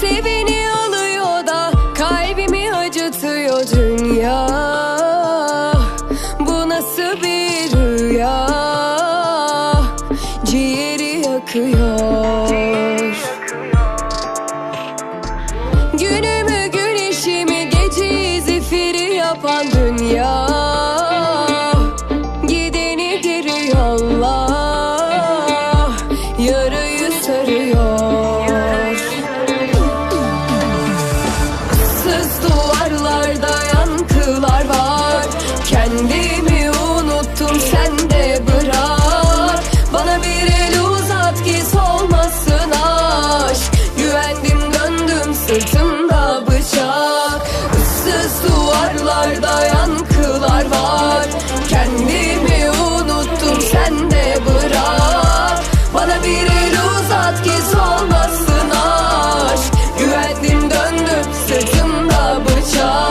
Seveni alıyor da kalbimi acıtıyor dünya. Bu nasıl bir rüya? Ciğeri yakıyor. Günümü güneşimi geceyi zifiri yapan Sız duvarlarda yankılar var. Kendimi unuttum sen de bırak. Bana bir el uzat ki solmasın aşk. Güvendim döndüm sırtımda bıçak. Issız duvarlarda yankılar sırtımda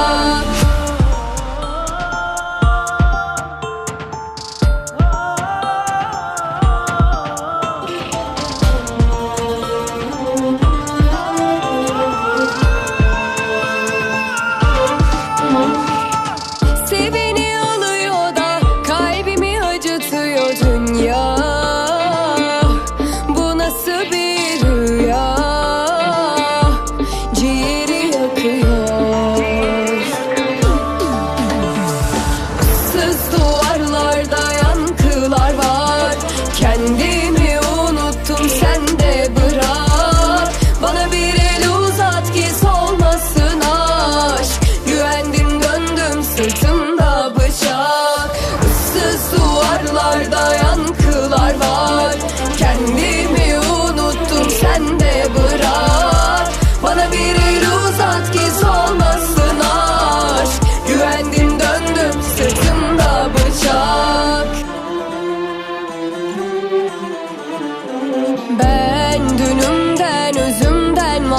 Sız duvarlarda yankılar var. Kendimi unuttum sen de bırak. Bana bir el uzat ki solmasın aşk. Güvendim döndüm sırtımda bıçak. Issız duvarlarda yankılar var. Kendimi unuttum sen de bırak. Bana bir el uzat ki solmasın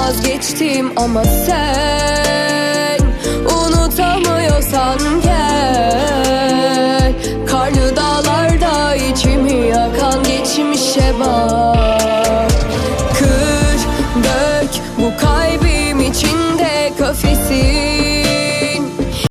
vazgeçtim ama sen unutamıyorsan gel. Karlı dağlarda içimi yakan geçmişe bak. Kır dök bu kalbim içinde kafesi.